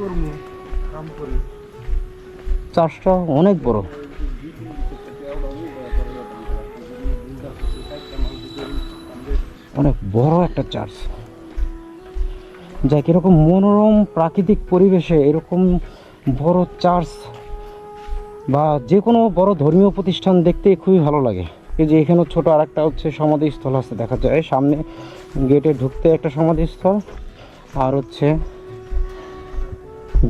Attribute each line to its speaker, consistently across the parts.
Speaker 1: করব?
Speaker 2: চার্চটা অনেক বড়। অনেক বড় একটা চার্চ যা কীরকম মনোরম প্রাকৃতিক পরিবেশে এরকম বড় চার্চ বা যে কোনো বড় ধর্মীয় প্রতিষ্ঠান দেখতে খুবই ভালো লাগে। এই যে এখানে ছোট আর একটা হচ্ছে সমাধিস্থল আছে, দেখা যায়। সামনে গেটে ঢুকতে একটা সমাধিস্থল, আর হচ্ছে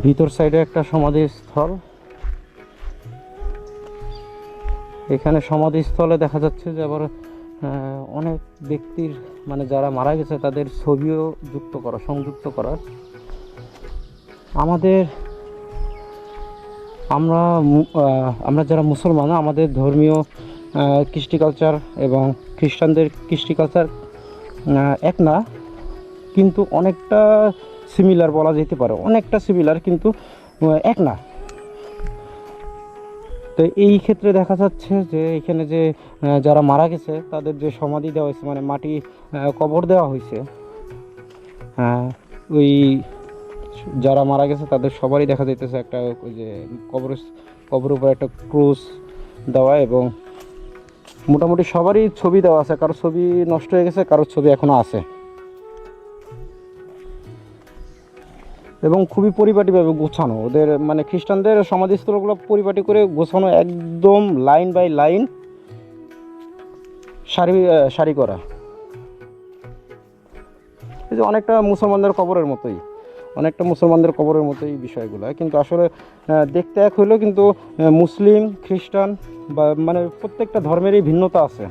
Speaker 2: ভিতর সাইডে একটা সমাধিস্থল। এখানে সমাধিস্থলে দেখা যাচ্ছে যে আবার অনেক ব্যক্তির মানে যারা মারা গেছে তাদের ছবিও যুক্ত করা, সংযুক্ত করার। আমাদের, আমরা আমরা যারা মুসলমান, আমাদের ধর্মীয় কৃষ্টি কালচার এবং খ্রিস্টানদের কৃষ্টি কালচার এক না। কিন্তু অনেকটা সিমিলার বলা যেতে পারে। অনেকটা সিমিলার কিন্তু এক না। তো এই ক্ষেত্রে দেখা যাচ্ছে যে এখানে যে যারা মারা গেছে, তাদের যে সমাধি দেওয়া হয়েছে মানে মাটি কবর দেওয়া হয়েছে হ্যাঁ ওই যারা মারা গেছে, তাদের সবারই দেখা যাইতেছে একটা ওই যে কবর কবর উপর একটা ক্রুশ দেওয়া এবং মোটামুটি সবারই ছবি দেওয়া আছে। কারোর ছবি নষ্ট হয়ে গেছে কারোর ছবি এখনও আছে। এবং খুবই পরিপাটিভাবে গোছানো। ওদের মানে খ্রিস্টানদের সমাধিস্থলগুলো পরিপাটি করে গোছানো একদম লাইন বাই লাইন সারি সারি করা। এই যে অনেকটা মুসলমানদের কবরের মতোই, অনেকটা মুসলমানদের কবরের মতোই বিষয়গুলো। কিন্তু আসলে দেখতে এক হইলেও কিন্তু মুসলিম, খ্রিস্টান বা মানে প্রত্যেকটা ধর্মেরই ভিন্নতা আছে।